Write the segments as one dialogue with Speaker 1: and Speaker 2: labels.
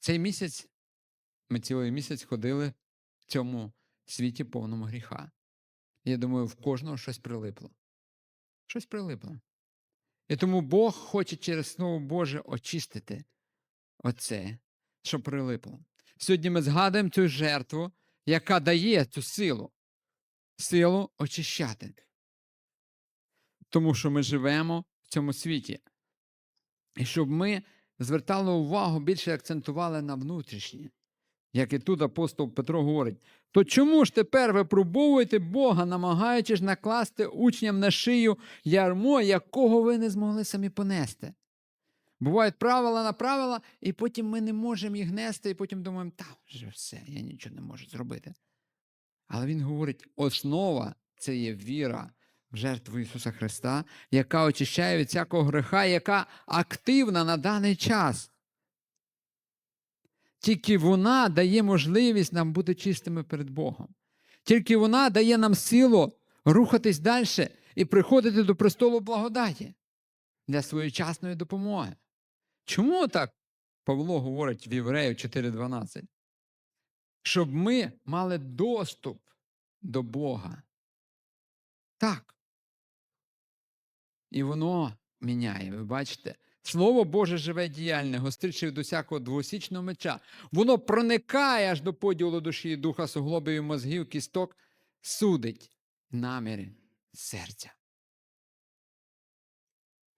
Speaker 1: Цей місяць ми цілий місяць ходили в цьому світі повному гріха. Я думаю, в кожного щось прилипло. Щось прилипло. І тому Бог хоче через Слово Боже очистити оце, що прилипло. Сьогодні ми згадуємо цю жертву, яка дає цю силу, силу очищати. Тому що ми живемо в цьому світі. І щоб ми звертали увагу, більше акцентували на внутрішнє. Як і тут апостол Петро говорить, то чому ж тепер ви пробовуєте Бога, намагаючись накласти учням на шию ярмо, якого ви не змогли самі понести? Бувають правила на правила, і потім ми не можемо їх нести, і потім думаємо, та вже все, я нічого не можу зробити. Але він говорить: основа це є віра жертву Ісуса Христа, яка очищає від всякого греха, яка активна на даний час. Тільки вона дає можливість нам бути чистими перед Богом. Тільки вона дає нам силу рухатись далі і приходити до престолу благодаті для своєчасної допомоги. Чому так Павло говорить в Євреїв 4.12? Щоб ми мали доступ до Бога. Так. І воно міняє, ви бачите? Слово Боже живе діяльне, гостріше до всякого двосічного меча. Воно проникає аж до поділу душі і духа, суглобів і мозгів, кісток, судить наміри серця.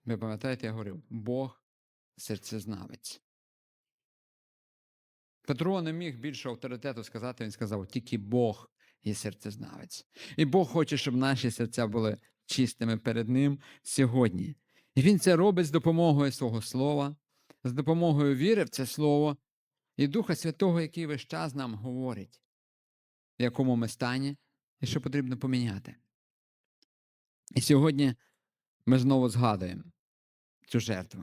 Speaker 1: Ви пам'ятаєте, я говорив, Бог серцезнавець. Петро не міг більше авторитету сказати, він сказав, тільки Бог є серцезнавець. І Бог хоче, щоб наші серця були чистими перед Ним сьогодні. І Він це робить з допомогою свого слова, з допомогою віри в це слово і Духа Святого, який весь час нам говорить, в якому ми стані і що потрібно поміняти. І сьогодні ми знову згадуємо цю жертву.